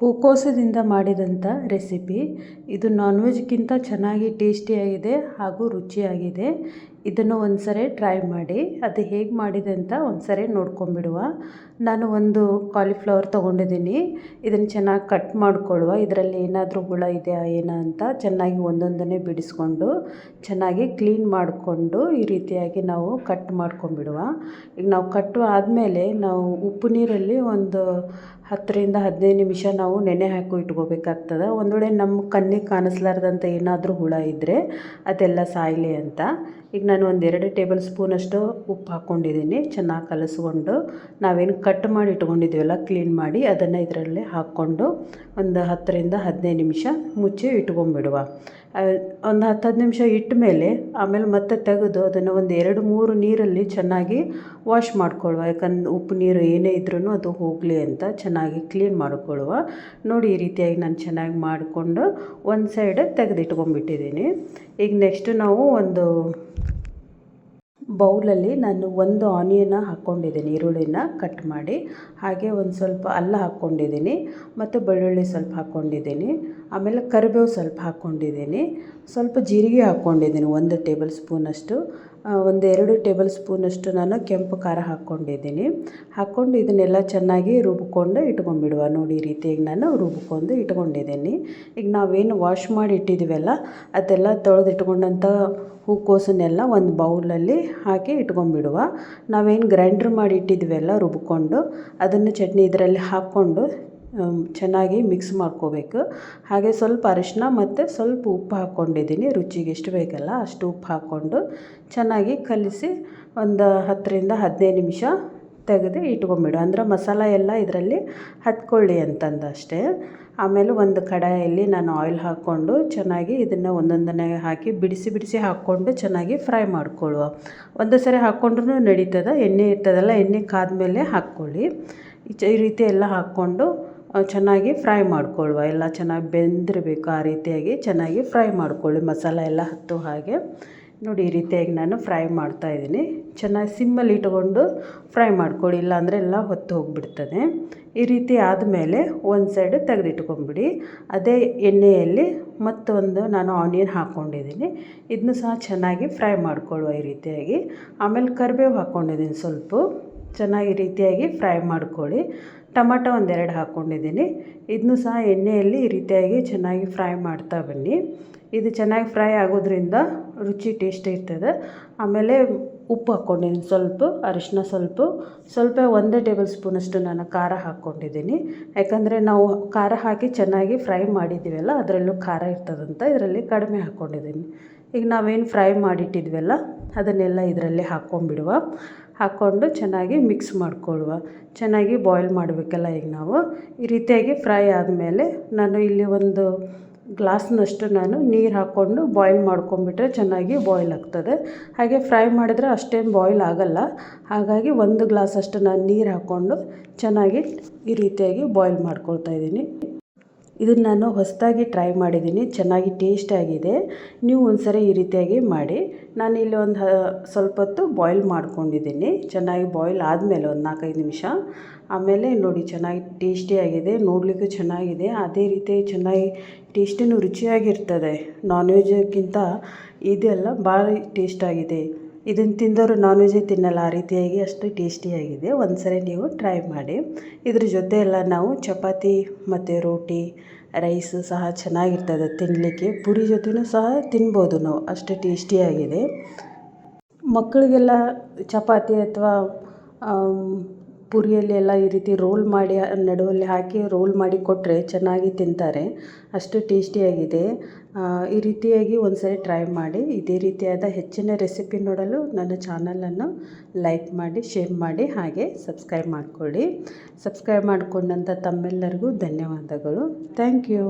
ಹೂಕೋಸದಿಂದ ಮಾಡಿದಂಥ ರೆಸಿಪಿ ಇದು ನಾನ್ ವೆಜ್ಗಿಂತ ಚೆನ್ನಾಗಿ ಟೇಸ್ಟಿಯಾಗಿದೆ ಹಾಗೂ ರುಚಿಯಾಗಿದೆ. ಇದನ್ನು ಒಂದು ಸರಿ ಟ್ರೈ ಮಾಡಿ, ಅದು ಹೇಗೆ ಮಾಡಿದೆ ಅಂತ ಒಂದು ಸರಿ ನೋಡ್ಕೊಂಬಿಡುವ ನಾನು ಒಂದು ಕಾಲಿಫ್ಲವರ್ ತೊಗೊಂಡಿದ್ದೀನಿ. ಇದನ್ನು ಚೆನ್ನಾಗಿ ಕಟ್ ಮಾಡಿಕೊಳ್ಳುವ. ಇದರಲ್ಲಿ ಏನಾದರೂ ಹುಳ ಇದೆಯಾ, ಏನ ಅಂತ ಚೆನ್ನಾಗಿ ಒಂದೊಂದನ್ನೇ ಬಿಡಿಸ್ಕೊಂಡು, ಚೆನ್ನಾಗಿ ಕ್ಲೀನ್ ಮಾಡಿಕೊಂಡು ಈ ರೀತಿಯಾಗಿ ನಾವು ಕಟ್ ಮಾಡ್ಕೊಂಬಿಡುವ ಈಗ ನಾವು ಕಟ್ಟು ಆದಮೇಲೆ ನಾವು ಉಪ್ಪು ನೀರಲ್ಲಿ ಒಂದು ಹತ್ತರಿಂದ ಹದಿನೈದು ನಿಮಿಷ ನಾವು ನೆನೆ ಹಾಕಿ ಇಟ್ಕೋಬೇಕಾಗ್ತದೆ. ಒಂದು ವೇಳೆ ನಮ್ಮ ಕಣ್ಣಿಗೆ ಕಾಣಿಸ್ಲಾರ್ದಂಥ ಏನಾದರೂ ಹುಳ ಇದ್ದರೆ ಅದೆಲ್ಲ ಸಾಯಲಿ ಅಂತ. ಈಗ ನಾನು ಒಂದು ಎರಡು ಟೇಬಲ್ ಸ್ಪೂನಷ್ಟು ಉಪ್ಪು ಹಾಕ್ಕೊಂಡಿದ್ದೀನಿ. ಚೆನ್ನಾಗಿ ಕಲಸ್ಕೊಂಡು ನಾವೇನು ಕಟ್ ಮಾಡಿ ಇಟ್ಕೊಂಡಿದ್ದೀವಲ್ಲ, ಕ್ಲೀನ್ ಮಾಡಿ ಅದನ್ನು ಇದರಲ್ಲಿ ಹಾಕ್ಕೊಂಡು ಒಂದು ಹತ್ತರಿಂದ ಹದಿನೈದು ನಿಮಿಷ ಮುಚ್ಚಿ ಇಟ್ಕೊಂಡ್ಬಿಡುವ. ಒಂದು ಹತ್ತು ಹತ್ತು ನಿಮಿಷ ಇಟ್ಟ ಮೇಲೆ ಆಮೇಲೆ ಮತ್ತೆ ತೆಗೆದು ಅದನ್ನು ಒಂದು ಎರಡು ಮೂರು ನೀರಲ್ಲಿ ಚೆನ್ನಾಗಿ ವಾಶ್ ಮಾಡ್ಕೊಳ್ಳುವ. ಯಾಕಂದ್ರೆ ಉಪ್ಪು ನೀರು ಏನೇ ಇದ್ರೂ ಅದು ಹೋಗಲಿ ಅಂತ ಚೆನ್ನಾಗಿ ಕ್ಲೀನ್ ಮಾಡಿಕೊಳ್ಳುವ. ನೋಡಿ ಈ ರೀತಿಯಾಗಿ ನಾನು ಚೆನ್ನಾಗಿ ಮಾಡಿಕೊಂಡು ಒಂದು ಸೈಡ್ ತೆಗೆದಿಟ್ಕೊಂಡ್ಬಿಟ್ಟಿದ್ದೀನಿ. ಈಗ ನೆಕ್ಸ್ಟು ನಾವು ಒಂದು ಬೌಲಲ್ಲಿ ನಾನು ಒಂದು ಆನಿಯನ್ನ ಹಾಕ್ಕೊಂಡಿದ್ದೀನಿ, ಈರುಳ್ಳಿನ ಕಟ್ ಮಾಡಿ. ಹಾಗೆ ಒಂದು ಸ್ವಲ್ಪ ಅಲ್ಲ ಹಾಕ್ಕೊಂಡಿದ್ದೀನಿ, ಮತ್ತು ಬೆಳ್ಳುಳ್ಳಿ ಸ್ವಲ್ಪ ಹಾಕ್ಕೊಂಡಿದ್ದೀನಿ, ಆಮೇಲೆ ಕರಿಬೇವು ಸ್ವಲ್ಪ ಹಾಕ್ಕೊಂಡಿದ್ದೀನಿ. ಸ್ವಲ್ಪ ಜೀರಿಗೆ ಹಾಕ್ಕೊಂಡಿದ್ದೀನಿ, ಒಂದು ಟೇಬಲ್ ಸ್ಪೂನಷ್ಟು. ಒಂದು ಎರಡು ಟೇಬಲ್ ಸ್ಪೂನಷ್ಟು ನಾನು ಕೆಂಪು ಖಾರ ಹಾಕ್ಕೊಂಡಿದ್ದೀನಿ. ಹಾಕ್ಕೊಂಡು ಇದನ್ನೆಲ್ಲ ಚೆನ್ನಾಗಿ ರುಬ್ಕೊಂಡು ಇಟ್ಕೊಂಡ್ಬಿಡುವ. ನೋಡಿ, ಈ ರೀತಿಯಾಗಿ ನಾನು ರುಬ್ಕೊಂಡು ಇಟ್ಕೊಂಡಿದ್ದೀನಿ. ಈಗ ನಾವೇನು ವಾಶ್ ಮಾಡಿ ಇಟ್ಟಿದ್ದೀವಲ್ಲ ಅದೆಲ್ಲ ತೊಳೆದು ಇಟ್ಕೊಂಡಂಥ ಹೂಕೋಸನ್ನೆಲ್ಲ ಒಂದು ಬೌಲಲ್ಲಿ ಹಾಕಿ ಇಟ್ಕೊಂಡ್ಬಿಡುವ. ನಾವೇನು ಗ್ರೈಂಡ್ರ್ ಮಾಡಿ ಇಟ್ಟಿದ್ವಲ್ಲ ರುಬ್ಕೊಂಡು ಅದನ್ನು ಚಟ್ನಿ ಇದರಲ್ಲಿ ಹಾಕ್ಕೊಂಡು ಚೆನ್ನಾಗಿ ಮಿಕ್ಸ್ ಮಾಡ್ಕೋಬೇಕು. ಹಾಗೆ ಸ್ವಲ್ಪ ಅರಿಶಿನ ಮತ್ತು ಸ್ವಲ್ಪ ಉಪ್ಪು ಹಾಕ್ಕೊಂಡಿದ್ದೀನಿ. ರುಚಿಗೆ ಎಷ್ಟು ಬೇಕಲ್ಲ ಅಷ್ಟು ಉಪ್ಪು ಹಾಕ್ಕೊಂಡು ಚೆನ್ನಾಗಿ ಕಲಿಸಿ ಒಂದು ಹತ್ತರಿಂದ ಹದಿನೈದು ನಿಮಿಷ ತೆಗೆದು ಇಟ್ಕೊಂಬಿಡು. ಅಂದ್ರೆ ಮಸಾಲ ಎಲ್ಲ ಇದರಲ್ಲಿ ಹತ್ಕೊಳ್ಳಿ ಅಂತಂದು ಅಷ್ಟೇ. ಆಮೇಲೆ ಒಂದು ಕಡಾಯಲ್ಲಿ ನಾನು ಆಯಿಲ್ ಹಾಕ್ಕೊಂಡು ಚೆನ್ನಾಗಿ ಇದನ್ನು ಒಂದೊಂದನ್ನೇ ಹಾಕಿ ಬಿಡಿಸಿ ಬಿಡಿಸಿ ಹಾಕ್ಕೊಂಡು ಚೆನ್ನಾಗಿ ಫ್ರೈ ಮಾಡ್ಕೊಳ್ಳುವ. ಒಂದು ಸರಿ ಹಾಕ್ಕೊಂಡ್ರೂ ನಡೀತದೆ, ಎಣ್ಣೆ ಇರ್ತದಲ್ಲ, ಎಣ್ಣೆ ಕಾದ ಮೇಲೆ ಹಾಕ್ಕೊಳ್ಳಿ. ಈ ರೀತಿ ಎಲ್ಲ ಹಾಕ್ಕೊಂಡು ಚೆನ್ನಾಗಿ ಫ್ರೈ ಮಾಡ್ಕೊಳ್ಳುವ ಎಲ್ಲ ಚೆನ್ನಾಗಿ ಬೆಂದಿರಬೇಕು ಆ ರೀತಿಯಾಗಿ ಚೆನ್ನಾಗಿ ಫ್ರೈ ಮಾಡ್ಕೊಳ್ಳಿ. ಮಸಾಲ ಎಲ್ಲ ಹತ್ತು ಹಾಗೆ. ನೋಡಿ, ಈ ರೀತಿಯಾಗಿ ನಾನು ಫ್ರೈ ಮಾಡ್ತಾಯಿದ್ದೀನಿ ಚೆನ್ನಾಗಿ ಸಿಮ್ಮಲ್ಲಿ ಇಟ್ಕೊಂಡು ಫ್ರೈ ಮಾಡ್ಕೊಳ್ಳಿ. ಇಲ್ಲಾಂದರೆ ಎಲ್ಲ ಹೊತ್ತು ಹೋಗಿಬಿಡ್ತದೆ. ಈ ರೀತಿ ಆದಮೇಲೆ ಒಂದು ಸೈಡ್ ತೆಗೆದಿಟ್ಕೊಂಬಿಡಿ. ಅದೇ ಎಣ್ಣೆಯಲ್ಲಿ ಮತ್ತೊಂದು ನಾನು ಆನಿಯನ್ ಹಾಕ್ಕೊಂಡಿದ್ದೀನಿ. ಇದನ್ನು ಸಹ ಚೆನ್ನಾಗಿ ಫ್ರೈ ಮಾಡ್ಕೊಳ್ಳುವ ಈ ರೀತಿಯಾಗಿ. ಆಮೇಲೆ ಕರಿಬೇವು ಹಾಕ್ಕೊಂಡಿದ್ದೀನಿ ಸ್ವಲ್ಪ. ಚೆನ್ನಾಗಿ ರೀತಿಯಾಗಿ ಫ್ರೈ ಮಾಡ್ಕೊಳ್ಳಿ. ಟೊಮಾಟೊ ಒಂದೆರಡು ಹಾಕ್ಕೊಂಡಿದ್ದೀನಿ. ಇದನ್ನು ಸಹ ಎಣ್ಣೆಯಲ್ಲಿ ಈ ರೀತಿಯಾಗಿ ಚೆನ್ನಾಗಿ ಫ್ರೈ ಮಾಡ್ತಾ ಬನ್ನಿ. ಇದು ಚೆನ್ನಾಗಿ ಫ್ರೈ ಆಗೋದ್ರಿಂದ ರುಚಿ ಟೇಸ್ಟ್ ಇರ್ತದೆ. ಆಮೇಲೆ ಉಪ್ಪು ಹಾಕ್ಕೊಂಡಿದ್ದೀನಿ, ಸ್ವಲ್ಪ ಅರಿಶಿನ ಸ್ವಲ್ಪ. ಸ್ವಲ್ಪ ಒಂದೇ ಟೇಬಲ್ ಸ್ಪೂನಷ್ಟು ನಾನು ಖಾರ ಹಾಕ್ಕೊಂಡಿದ್ದೀನಿ. ಯಾಕಂದರೆ ನಾವು ಖಾರ ಹಾಕಿ ಚೆನ್ನಾಗಿ ಫ್ರೈ ಮಾಡಿದ್ದೀವಲ್ಲ, ಅದರಲ್ಲೂ ಖಾರ ಇರ್ತದಂತ ಇದರಲ್ಲಿ ಕಡಿಮೆ ಹಾಕ್ಕೊಂಡಿದ್ದೀನಿ. ಈಗ ನಾವೇನು ಫ್ರೈ ಮಾಡಿಟ್ಟಿದ್ವಲ್ಲ, ಅದನ್ನೆಲ್ಲ ಇದರಲ್ಲಿ ಹಾಕ್ಕೊಂಬಿಡುವ ಹಾಕ್ಕೊಂಡು ಚೆನ್ನಾಗಿ ಮಿಕ್ಸ್ ಮಾಡಿಕೊಳ್ಳುವ. ಚೆನ್ನಾಗಿ ಬಾಯ್ಲ್ ಮಾಡಬೇಕಲ್ಲ ಈಗ ನಾವು. ಈ ರೀತಿಯಾಗಿ ಫ್ರೈ ಆದಮೇಲೆ ನಾನು ಇಲ್ಲಿ ಒಂದು ಗ್ಲಾಸ್ನಷ್ಟು ನಾನು ನೀರು ಹಾಕ್ಕೊಂಡು ಬಾಯ್ಲ್ ಮಾಡ್ಕೊಂಬಿಟ್ರೆ ಚೆನ್ನಾಗಿ ಬಾಯ್ಲ್ ಆಗ್ತದೆ. ಹಾಗೆ ಫ್ರೈ ಮಾಡಿದರೆ ಅಷ್ಟೇನು ಬಾಯ್ಲ್ ಆಗಲ್ಲ. ಹಾಗಾಗಿ ಒಂದು ಗ್ಲಾಸಷ್ಟು ನಾನು ನೀರು ಹಾಕ್ಕೊಂಡು ಚೆನ್ನಾಗಿ ಈ ರೀತಿಯಾಗಿ ಬಾಯ್ಲ್ ಮಾಡ್ಕೊಳ್ತಾ ಇದ್ದೀನಿ. ಇದನ್ನು ನಾನು ಹೊಸದಾಗಿ ಟ್ರೈ ಮಾಡಿದ್ದೀನಿ, ಚೆನ್ನಾಗಿ ಟೇಸ್ಟಾಗಿದೆ ನೀವು ಒಂದು ಸರಿ ಈ ರೀತಿಯಾಗಿ ಮಾಡಿ. ನಾನು ಇಲ್ಲಿ ಒಂದು ಸ್ವಲ್ಪ ಹೊತ್ತು ಬಾಯ್ಲ್ ಮಾಡ್ಕೊಂಡಿದ್ದೀನಿ. ಚೆನ್ನಾಗಿ ಬಾಯ್ಲ್ ಆದಮೇಲೆ ಒಂದು ನಾಲ್ಕೈದು ನಿಮಿಷ. ಆಮೇಲೆ ನೋಡಿ, ಚೆನ್ನಾಗಿ ಟೇಸ್ಟಿಯಾಗಿದೆ ನೋಡಲಿಕ್ಕೂ ಚೆನ್ನಾಗಿದೆ. ಅದೇ ರೀತಿ ಚೆನ್ನಾಗಿ ಟೇಸ್ಟಿನೂ ರುಚಿಯಾಗಿರ್ತದೆ. ನಾನ್ ವೆಜ್ಗಿಂತ ಇದೆಲ್ಲ ಭಾಳ ಟೇಸ್ಟಾಗಿದೆ ಇದನ್ನು ತಿಂದವರು ನಾನ್ ವೆಜ್ಜೇ ತಿನ್ನಲ್ಲ, ಆ ರೀತಿಯಾಗಿ ಅಷ್ಟು ಟೇಸ್ಟಿಯಾಗಿದೆ. ಒಂದು ಸರಿ ನೀವು ಟ್ರೈ ಮಾಡಿ. ಇದ್ರ ಜೊತೆ ಎಲ್ಲ ನಾವು ಚಪಾತಿ ಮತ್ತು ರೋಟಿ ರೈಸ್ ಸಹ ಚೆನ್ನಾಗಿರ್ತದೆ ತಿನ್ನಲಿಕ್ಕೆ ಪುರಿ ಜೊತೆಯೂ ಸಹ ತಿನ್ಬೋದು ನಾವು. ಅಷ್ಟು ಟೇಸ್ಟಿಯಾಗಿದೆ. ಮಕ್ಕಳಿಗೆಲ್ಲ ಚಪಾತಿ ಅಥವಾ ಪುರಿಯಲ್ಲಿ ಎಲ್ಲ ಈ ರೀತಿ ರೋಲ್ ಮಾಡಿ ನಡುವಲ್ಲಿ ಹಾಕಿ ರೋಲ್ ಮಾಡಿ ಕೊಟ್ಟರೆ ಚೆನ್ನಾಗಿ ತಿಂತಾರೆ. ಅಷ್ಟು ಟೇಸ್ಟಿಯಾಗಿದೆ. ಈ ರೀತಿಯಾಗಿ ಒಂದು ಸರಿ ಟ್ರೈ ಮಾಡಿ, ಇದೇ ರೀತಿಯಾದ ಹೆಚ್ಚಿನ ರೆಸಿಪಿ ನೋಡಲು ನನ್ನ ಚಾನಲನ್ನು ಲೈಕ್ ಮಾಡಿ ಶೇರ್ ಮಾಡಿ, ಹಾಗೆ ಸಬ್ಸ್ಕ್ರೈಬ್ ಮಾಡಿಕೊಳ್ಳಿ. ಸಬ್ಸ್ಕ್ರೈಬ್ ಮಾಡಿಕೊಂಡಂಥ ತಮ್ಮೆಲ್ಲರಿಗೂ ಧನ್ಯವಾದಗಳು. Thank you